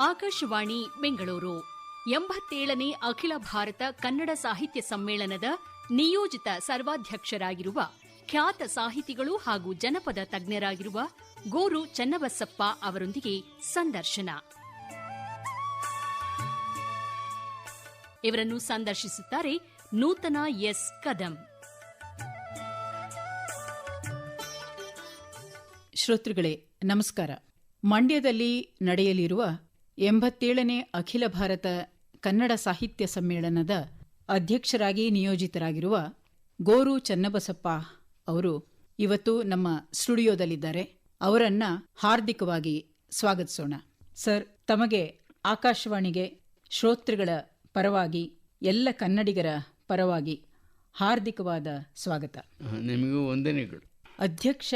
ಆಕಾಶವಾಣಿ ಬೆಂಗಳೂರು. ಎಂಬತ್ತೇಳನೇ ಅಖಿಲ ಭಾರತ ಕನ್ನಡ ಸಾಹಿತ್ಯ ಸಮ್ಮೇಳನದ ನಿಯೋಜಿತ ಸರ್ವಾಧ್ಯಕ್ಷರಾಗಿರುವ ಖ್ಯಾತ ಸಾಹಿತಿಗಳು ಹಾಗೂ ಜನಪದ ತಜ್ಞರಾಗಿರುವ ಗೋರು ಚನ್ನಬಸಪ್ಪ ಅವರೊಂದಿಗೆ ಸಂದರ್ಶನ. ಇವರನ್ನು ಸಂದರ್ಶಿಸುತ್ತಾರೆ ನೂತನ ಎಸ್ ಕದಂ. ಶ್ರೋತೃಗಳೇ, ನಮಸ್ಕಾರ. ಮಂಡ್ಯದಲ್ಲಿ ನಡೆಯಲಿರುವ ಎಂಬತ್ತೇಳನೇ ಅಖಿಲ ಭಾರತ ಕನ್ನಡ ಸಾಹಿತ್ಯ ಸಮ್ಮೇಳನದ ಅಧ್ಯಕ್ಷರಾಗಿ ನಿಯೋಜಿತರಾಗಿರುವ ಗೋರು ಚನ್ನಬಸಪ್ಪ ಅವರು ಇವತ್ತು ನಮ್ಮ ಸ್ಟುಡಿಯೋದಲ್ಲಿದ್ದಾರೆ. ಅವರನ್ನ ಹಾರ್ದಿಕವಾಗಿ ಸ್ವಾಗತಿಸೋಣ. ಸರ್ ತಮಗೆ ಆಕಾಶವಾಣಿಗೆ ಶ್ರೋತೃಗಳ ಪರವಾಗಿ ಎಲ್ಲ ಕನ್ನಡಿಗರ ಪರವಾಗಿ ಹಾರ್ದಿಕವಾದ ಸ್ವಾಗತ. ನಿಮಗೂ ವಂದನೆಗಳು. ಅಧ್ಯಕ್ಷ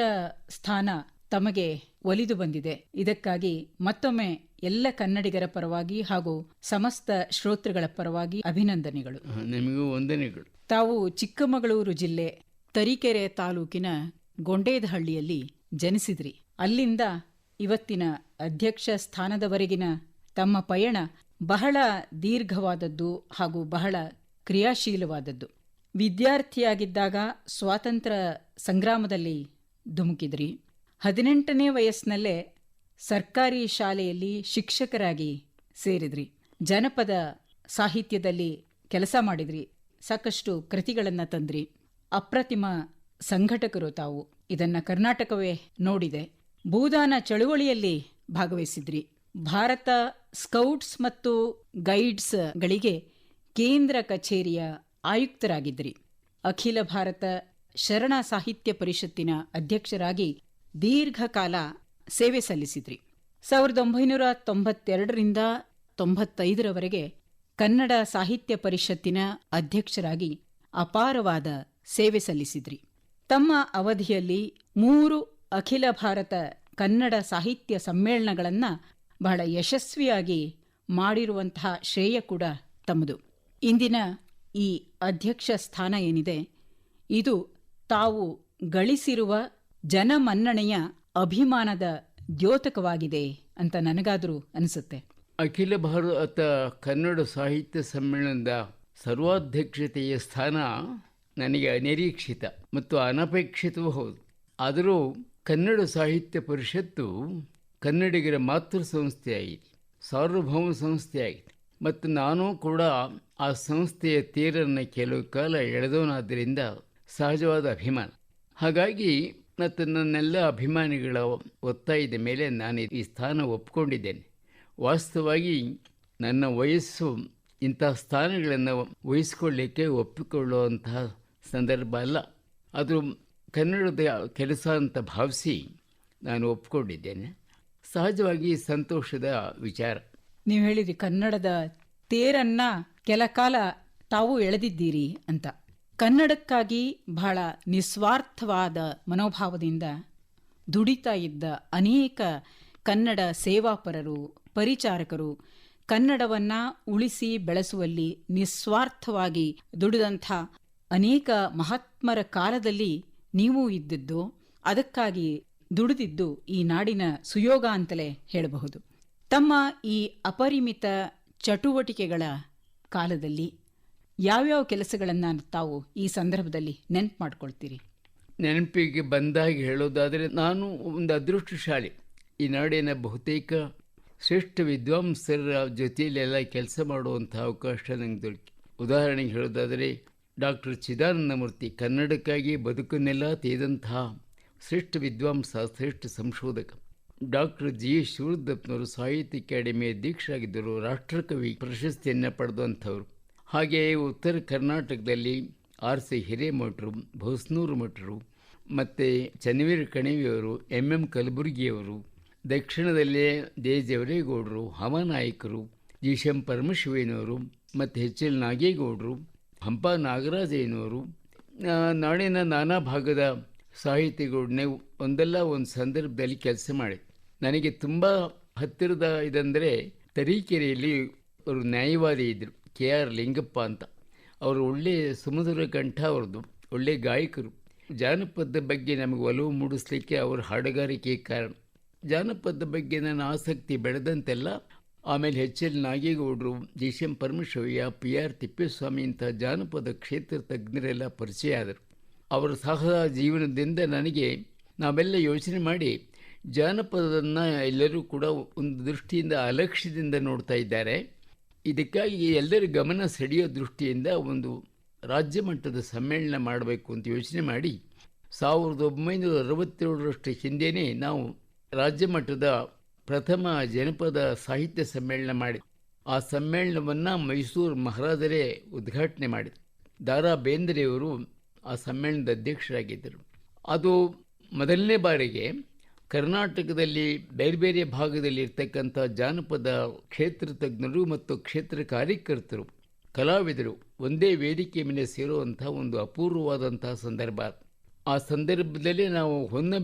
ಸ್ಥಾನ ತಮಗೆ ಒಲಿದು ಬಂದಿದೆ. ಇದಕ್ಕಾಗಿ ಮತ್ತೊಮ್ಮೆ ಎಲ್ಲ ಕನ್ನಡಿಗರ ಪರವಾಗಿ ಹಾಗೂ ಸಮಸ್ತ ಶ್ರೋತೃಗಳ ಪರವಾಗಿ ಅಭಿನಂದನೆಗಳು. ನಿಮಗೂ ವಂದನೆಗಳು. ತಾವು ಚಿಕ್ಕಮಗಳೂರು ಜಿಲ್ಲೆ ತರೀಕೆರೆ ತಾಲೂಕಿನ ಗೊಂಡೇದಹಳ್ಳಿಯಲ್ಲಿ ಜನಿಸಿದ್ರಿ. ಅಲ್ಲಿಂದ ಇವತ್ತಿನ ಅಧ್ಯಕ್ಷ ಸ್ಥಾನದವರೆಗಿನ ತಮ್ಮ ಪಯಣ ಬಹಳ ದೀರ್ಘವಾದದ್ದು ಹಾಗೂ ಬಹಳ ಕ್ರಿಯಾಶೀಲವಾದದ್ದು. ವಿದ್ಯಾರ್ಥಿಯಾಗಿದ್ದಾಗ ಸ್ವಾತಂತ್ರ್ಯ ಸಂಗ್ರಾಮದಲ್ಲಿ ಧುಮುಕಿದ್ರಿ. ಹದಿನೆಂಟನೇ ವಯಸ್ಸಿನಲ್ಲೇ ಸರ್ಕಾರಿ ಶಾಲೆಯಲ್ಲಿ ಶಿಕ್ಷಕರಾಗಿ ಸೇರಿದ್ರಿ. ಜನಪದ ಸಾಹಿತ್ಯದಲ್ಲಿ ಕೆಲಸ ಮಾಡಿದ್ರಿ. ಸಾಕಷ್ಟು ಕೃತಿಗಳನ್ನು ತಂದ್ರಿ. ಅಪ್ರತಿಮ ಸಂಘಟಕರು ತಾವು. ಇದನ್ನ ಕರ್ನಾಟಕವೇ ನೋಡಿದೆ. ಭೂದಾನ ಚಳುವಳಿಯಲ್ಲಿ ಭಾಗವಹಿಸಿದ್ರಿ. ಭಾರತ ಸ್ಕೌಟ್ಸ್ ಮತ್ತು ಗೈಡ್ಸ್ಗಳಿಗೆ ಕೇಂದ್ರ ಕಚೇರಿಯ ಆಯುಕ್ತರಾಗಿದ್ರಿ. ಅಖಿಲ ಭಾರತ ಶರಣ ಸಾಹಿತ್ಯ ಪರಿಷತ್ತಿನ ಅಧ್ಯಕ್ಷರಾಗಿ ದೀರ್ಘಕಾಲ ಸೇವೆ ಸಲ್ಲಿಸಿದ್ರಿ. ಸಾವಿರದ ಒಂಬೈನೂರ ತೊಂಬತ್ತೆರಡರಿಂದ ತೊಂಬತ್ತೈದರವರೆಗೆ ಕನ್ನಡ ಸಾಹಿತ್ಯ ಪರಿಷತ್ತಿನ ಅಧ್ಯಕ್ಷರಾಗಿ ಅಪಾರವಾದ ಸೇವೆ ಸಲ್ಲಿಸಿದ್ರಿ. ತಮ್ಮ ಅವಧಿಯಲ್ಲಿ ಮೂರು ಅಖಿಲ ಭಾರತ ಕನ್ನಡ ಸಾಹಿತ್ಯ ಸಮ್ಮೇಳನಗಳನ್ನು ಬಹಳ ಯಶಸ್ವಿಯಾಗಿ ಮಾಡಿರುವಂತಹ ಶ್ರೇಯ ಕೂಡ ತಮ್ಮದು. ಇಂದಿನ ಈ ಅಧ್ಯಕ್ಷ ಸ್ಥಾನ ಏನಿದೆ, ಇದು ತಾವು ಗಳಿಸಿರುವ ಜನಮನ್ನಣೆಯ ಅಭಿಮಾನದ ದ್ಯೋತಕವಾಗಿದೆ ಅಂತ ನನಗಾದರೂ ಅನಿಸುತ್ತೆ. ಅಖಿಲ ಭಾರತ ಕನ್ನಡ ಸಾಹಿತ್ಯ ಸಮ್ಮೇಳನದ ಸರ್ವಾಧ್ಯಕ್ಷತೆಯ ಸ್ಥಾನ ನನಗೆ ಅನಿರೀಕ್ಷಿತ ಮತ್ತು ಅನಪೇಕ್ಷಿತವೂ ಹೌದು. ಆದರೂ ಕನ್ನಡ ಸಾಹಿತ್ಯ ಪರಿಷತ್ತು ಕನ್ನಡಿಗರ ಮಾತೃ ಸಂಸ್ಥೆಯಾಗಿದೆ, ಸಾರ್ವಭೌಮ ಸಂಸ್ಥೆಯಾಗಿದೆ ಮತ್ತು ನಾನು ಕೂಡ ಆ ಸಂಸ್ಥೆಯ ತೇರನ್ನು ಕೆಲವು ಕಾಲ ಎಳೆದವನಾದ್ದರಿಂದ ಸಹಜವಾದ ಅಭಿಮಾನ. ಹಾಗಾಗಿ ಮತ್ತು ನನ್ನೆಲ್ಲ ಅಭಿಮಾನಿಗಳ ಒತ್ತಾಯದ ಮೇಲೆ ನಾನು ಈ ಸ್ಥಾನ ಒಪ್ಪಿಕೊಂಡಿದ್ದೇನೆ ವಾಸ್ತವವಾಗಿ ನನ್ನ ವಯಸ್ಸು ಇಂಥ ಸ್ಥಾನಗಳನ್ನು ವಹಿಸ್ಕೊಳ್ಳಿಕ್ಕೆ ಒಪ್ಪಿಕೊಳ್ಳುವಂತಹ ಸಂದರ್ಭ ಅಲ್ಲ. ಅದು ಕನ್ನಡದ ಕೆಲಸ ಅಂತ ಭಾವಿಸಿ ನಾನು ಒಪ್ಪಿಕೊಂಡಿದ್ದೇನೆ ಸಹಜವಾಗಿ ಸಂತೋಷದ ವಿಚಾರ. ನೀವು ಹೇಳಿದ್ರಿ ಕನ್ನಡದ ತೇರನ್ನು ಕೆಲ ಕಾಲ ತಾವು ಎಳೆದಿದ್ದೀರಿ ಅಂತ. ಕನ್ನಡಕ್ಕಾಗಿ ಬಹಳ ನಿಸ್ವಾರ್ಥವಾದ ಮನೋಭಾವದಿಂದ ದುಡಿತಾ ಇದ್ದ ಅನೇಕ ಕನ್ನಡ ಸೇವಾಪರರು, ಪರಿಚಾರಕರು ಕನ್ನಡವನ್ನ ಉಳಿಸಿ ಬೆಳೆಸುವಲ್ಲಿ ನಿಸ್ವಾರ್ಥವಾಗಿ ದುಡಿದಂಥ ಅನೇಕ ಮಹಾತ್ಮರ ಕಾಲದಲ್ಲಿ ನೀವು ಇದ್ದಿದ್ದು, ಅದಕ್ಕಾಗಿ ದುಡಿದಿದ್ದು ಈ ನಾಡಿನ ಸುಯೋಗ ಅಂತಲೇ ಹೇಳಬಹುದು. ತಮ್ಮ ಈ ಅಪರಿಮಿತ ಚಟುವಟಿಕೆಗಳ ಕಾಲದಲ್ಲಿ ಯಾವ್ಯಾವ ಕೆಲಸಗಳನ್ನು ತಾವು ಈ ಸಂದರ್ಭದಲ್ಲಿ ನೆನ್ಪು ಮಾಡ್ಕೊಳ್ತೀರಿ? ನೆನಪಿಗೆ ಬಂದಾಗ ಹೇಳೋದಾದರೆ ನಾನು ಒಂದು ಅದೃಷ್ಟಶಾಲಿ. ಈ ನಾಡಿನ ಬಹುತೇಕ ಶ್ರೇಷ್ಠ ವಿದ್ವಾಂಸರ ಜೊತೆಯಲ್ಲೆಲ್ಲ ಕೆಲಸ ಮಾಡುವಂಥ ಅವಕಾಶ ನನಗೆ ದೊರಕಿ. ಉದಾಹರಣೆಗೆ ಹೇಳೋದಾದರೆ ಡಾಕ್ಟರ್ ಚಿದಾನಂದಮೂರ್ತಿ ಕನ್ನಡಕ್ಕಾಗಿ ಬದುಕನ್ನೆಲ್ಲ ತೇದಂತಹ ಶ್ರೇಷ್ಠ ವಿದ್ವಾಂಸ, ಶ್ರೇಷ್ಠ ಸಂಶೋಧಕ. Doctor G. ಎಸ್ ಶಿವರುದ್ರಪ್ಪನವರು ಸಾಹಿತ್ಯ ಅಕಾಡೆಮಿಯ ಅಧ್ಯಕ್ಷರಾಗಿದ್ದರು, ರಾಷ್ಟ್ರಕವಿ ಪ್ರಶಸ್ತಿಯನ್ನು ಪಡೆದಂಥವ್ರು. ಹಾಗೆಯೇ ಉತ್ತರ ಕರ್ನಾಟಕದಲ್ಲಿ ಆರ್ ಸಿ ಹಿರೇಮಠರು ಭೋಸ್ನೂರು ಮಠರು ಮತ್ತು ಚನ್ನವೀರ ಕಣಿವೆಯವರು ಎಂ ಎಂ ಕಲಬುರ್ಗಿಯವರು, ದಕ್ಷಿಣದಲ್ಲೇ ದೆ ಜವರೇಗೌಡರು ಹಮನಾಯಕರು ಜಿ ಶಂ ಪರಮಶಿವಯ್ಯನವರು ಮತ್ತು ಎಚ್ ಎಲ್ ನಾಗೇಗೌಡರು, ಹಂಪ ನಾಗರಾಜಯ್ಯನವರು ನಾಡಿನ ನಾನಾ ಭಾಗದ ಸಾಹಿತಿಗಳನ್ನೇ ಒಂದಲ್ಲ ಒಂದು ಸಂದರ್ಭದಲ್ಲಿ ಕೆಲಸ ಮಾಡಿ. ನನಗೆ ತುಂಬ ಹತ್ತಿರದ ಇದಂದರೆ ತರೀಕೆರೆಯಲ್ಲಿ ಅವರು ನ್ಯಾಯವಾದಿ ಇದ್ದರು ಕೆ ಆರ್ ಲಿಂಗಪ್ಪ ಅಂತ. ಅವರು ಒಳ್ಳೆಯ ಸುಮಧುರ ಕಂಠ ಅವ್ರದ್ದು ಒಳ್ಳೆಯ ಗಾಯಕರು. ಜಾನಪದ ಬಗ್ಗೆ ನಮಗೆ ಒಲವು ಮೂಡಿಸ್ಲಿಕ್ಕೆ ಅವರ ಹಾಡುಗಾರಿಕೆ ಕಾರಣ. ಜಾನಪದ ಬಗ್ಗೆ ನನ್ನ ಆಸಕ್ತಿ ಬೆಳೆದಂತೆಲ್ಲ, ಆಮೇಲೆ H L ನಾಗೇಗೌಡರು, G C M Parameshwaraiah, P R Thippeswamy ಇಂಥ ಜಾನಪದ ಕ್ಷೇತ್ರ ತಜ್ಞರೆಲ್ಲ ಪರಿಚಯ ಆದರು. ಅವರ ಸಹ ಜೀವನದಿಂದ ನನಗೆ ನಾವೆಲ್ಲ ಯೋಚನೆ ಮಾಡಿ ಜಾನಪದವನ್ನು ಎಲ್ಲರೂ ಕೂಡ ಒಂದು ದೃಷ್ಟಿಯಿಂದ ಅಲಕ್ಷ್ಯದಿಂದ ನೋಡ್ತಾ ಇದ್ದಾರೆ. ಇದಕ್ಕಾಗಿ ಎಲ್ಲರ ಗಮನ ಸೆಳೆಯೋ ದೃಷ್ಟಿಯಿಂದ ಒಂದು ರಾಜ್ಯ ಮಟ್ಟದ ಸಮ್ಮೇಳನ ಮಾಡಬೇಕು ಅಂತ ಯೋಚನೆ ಮಾಡಿ ಸಾವಿರದ ಒಂಬೈನೂರ ಅರವತ್ತೇಳರಷ್ಟು ಹಿಂದೆಯೇ ನಾವು ರಾಜ್ಯ ಮಟ್ಟದ ಪ್ರಥಮ ಜನಪದ ಸಾಹಿತ್ಯ ಸಮ್ಮೇಳನ ಮಾಡಿ ಆ ಸಮ್ಮೇಳನವನ್ನು ಮೈಸೂರು ಮಹಾರಾಜರೇ ಉದ್ಘಾಟನೆ ಮಾಡಿದರು. ದಾರಾ ಬೇಂದ್ರೆಯವರು ಆ ಸಮ್ಮೇಳನದ ಅಧ್ಯಕ್ಷರಾಗಿದ್ದರು. ಅದು ಮೊದಲನೇ ಬಾರಿಗೆ ಕರ್ನಾಟಕದಲ್ಲಿ ಬೇರೆ ಬೇರೆ ಭಾಗದಲ್ಲಿ ಇರ್ತಕ್ಕಂಥ ಜಾನಪದ ಕ್ಷೇತ್ರ ತಜ್ಞರು ಮತ್ತು ಕ್ಷೇತ್ರ ಕಾರ್ಯಕರ್ತರು, ಕಲಾವಿದರು ಒಂದೇ ವೇದಿಕೆ ಮೇಲೆ ಸೇರುವಂಥ ಒಂದು ಅಪೂರ್ವವಾದಂತಹ ಸಂದರ್ಭ. ಆ ಸಂದರ್ಭದಲ್ಲಿ ನಾವು ಹೊನ್ನ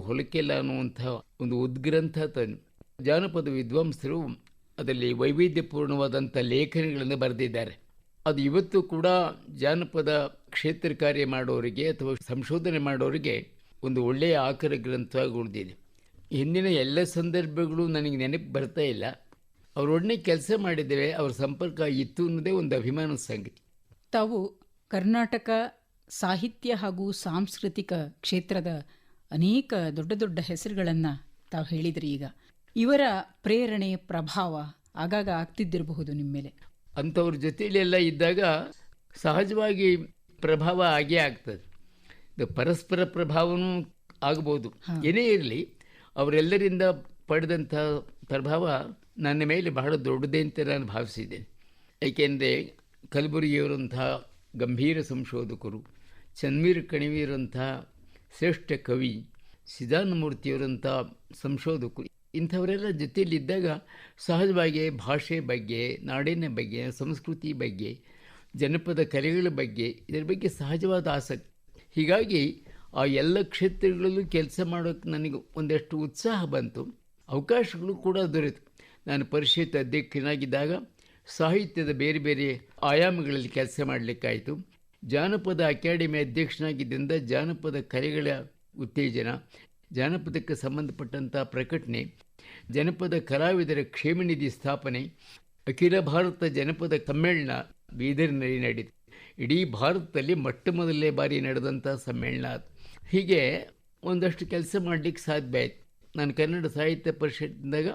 ಹೊಲಕೆಲ್ಲ ಅನ್ನುವಂಥ ಒಂದು ಉದ್ಗ್ರಂಥ ತಂದು ಜಾನಪದ ವಿದ್ವಾಂಸರು ಅದರಲ್ಲಿ ವೈವಿಧ್ಯಪೂರ್ಣವಾದಂಥ ಲೇಖನಗಳನ್ನು ಬರೆದಿದ್ದಾರೆ. ಅದು ಇವತ್ತು ಕೂಡ ಜಾನಪದ ಕ್ಷೇತ್ರ ಕಾರ್ಯ ಮಾಡೋರಿಗೆ ಅಥವಾ ಸಂಶೋಧನೆ ಮಾಡೋರಿಗೆ ಒಂದು ಒಳ್ಳೆಯ ಆಕರ ಗ್ರಂಥವಾಗಿ ಉಳಿದಿದೆ ಹಿಂದಿನ ಎಲ್ಲ ಸಂದರ್ಭಗಳು ನನಗೆ ನೆನಪು ಬರ್ತಾ ಇಲ್ಲ. ಅವರೊಡನೆ ಕೆಲಸ ಮಾಡಿದರೆ ಅವರ ಸಂಪರ್ಕ ಇತ್ತು ಅನ್ನೋದೇ ಒಂದು ಅಭಿಮಾನ ಸಂಗತಿ. ತಾವು ಕರ್ನಾಟಕ ಸಾಹಿತ್ಯ ಹಾಗೂ ಸಾಂಸ್ಕೃತಿಕ ಕ್ಷೇತ್ರದ ಅನೇಕ ದೊಡ್ಡ ದೊಡ್ಡ ಹೆಸರುಗಳನ್ನು ತಾವು ಹೇಳಿದ್ರಿ ಈಗ. ಇವರ ಪ್ರೇರಣೆ ಪ್ರಭಾವ ಆಗಾಗ ಆಗ್ತಿದ್ದಿರಬಹುದು ನಿಮ್ಮ ಮೇಲೆ. ಅಂಥವ್ರ ಜೊತೆಯಲ್ಲೆಲ್ಲ ಇದ್ದಾಗ ಸಹಜವಾಗಿ ಪ್ರಭಾವ ಆಗೇ ಆಗ್ತದೆ. ಪರಸ್ಪರ ಪ್ರಭಾವನೂ ಆಗಬಹುದು ಏನೇ ಇರಲಿ ಅವರೆಲ್ಲರಿಂದ ಪಡೆದಂಥ ಪ್ರಭಾವ ನನ್ನ ಮೇಲೆ ಬಹಳ ದೊಡ್ಡದೇ ಅಂತ ನಾನು ಭಾವಿಸಿದ್ದೇನೆ. ಏಕೆಂದರೆ ಕಲಬುರಗಿಯವರಂತಹ ಗಂಭೀರ ಸಂಶೋಧಕರು ಚನ್ವೀರ್ ಕಣಿವಿಯರಂಥ ಶ್ರೇಷ್ಠ ಕವಿ ಸಿದ್ಧಾನಮೂರ್ತಿಯವರಂಥ ಸಂಶೋಧಕರು ಇಂಥವರೆಲ್ಲ ಜೊತೆಯಲ್ಲಿದ್ದಾಗ ಸಹಜವಾಗಿ ಭಾಷೆ ಬಗ್ಗೆ ನಾಡಿನ ಬಗ್ಗೆ ಸಂಸ್ಕೃತಿ ಬಗ್ಗೆ ಜನಪದ ಕಲೆಗಳ ಬಗ್ಗೆ ಇದರ ಬಗ್ಗೆ ಸಹಜವಾದ ಆಸಕ್ತಿ. ಹೀಗಾಗಿ ಆ ಎಲ್ಲ ಕ್ಷೇತ್ರಗಳಲ್ಲೂ ಕೆಲಸ ಮಾಡೋಕ್ಕೆ ನನಗೆ ಒಂದಷ್ಟು ಉತ್ಸಾಹ ಬಂತು. ಅವಕಾಶಗಳು ಕೂಡ ದೊರೆತು. ನಾನು ಪರಿಷತ್ ಅಧ್ಯಕ್ಷನಾಗಿದ್ದಾಗ ಸಾಹಿತ್ಯದ ಬೇರೆ ಬೇರೆ ಆಯಾಮಗಳಲ್ಲಿ ಕೆಲಸ ಮಾಡಲಿಕ್ಕಾಯಿತು. ಜಾನಪದ ಅಕಾಡೆಮಿ ಅಧ್ಯಕ್ಷನಾಗಿದ್ದರಿಂದ ಜಾನಪದ ಕಲೆಗಳ ಉತ್ತೇಜನ, ಜಾನಪದಕ್ಕೆ ಸಂಬಂಧಪಟ್ಟಂಥ ಪ್ರಕಟಣೆ, ಜನಪದ ಕಲಾವಿದರ ಕ್ಷೇಮನಿಧಿ ಸ್ಥಾಪನೆ, ಅಖಿಲ ಭಾರತ ಜನಪದ ಸಮ್ಮೇಳನ ಬೀದರ್ನಲ್ಲಿ ನಡೆಯಿತು ಇಡೀ ಭಾರತದಲ್ಲಿ ಮೊಟ್ಟ ಮೊದಲನೇ ಬಾರಿ ನಡೆದಂಥ ಸಮ್ಮೇಳನ ಅದು. ಹೀಗೆ ಒಂದಷ್ಟು ಕೆಲಸ ಮಾಡಲಿಕ್ಕೆ ಸಾಧ್ಯ ಆಯಿತು. ನಾನು ಕನ್ನಡ ಸಾಹಿತ್ಯ ಪರಿಷತ್ನಾಗ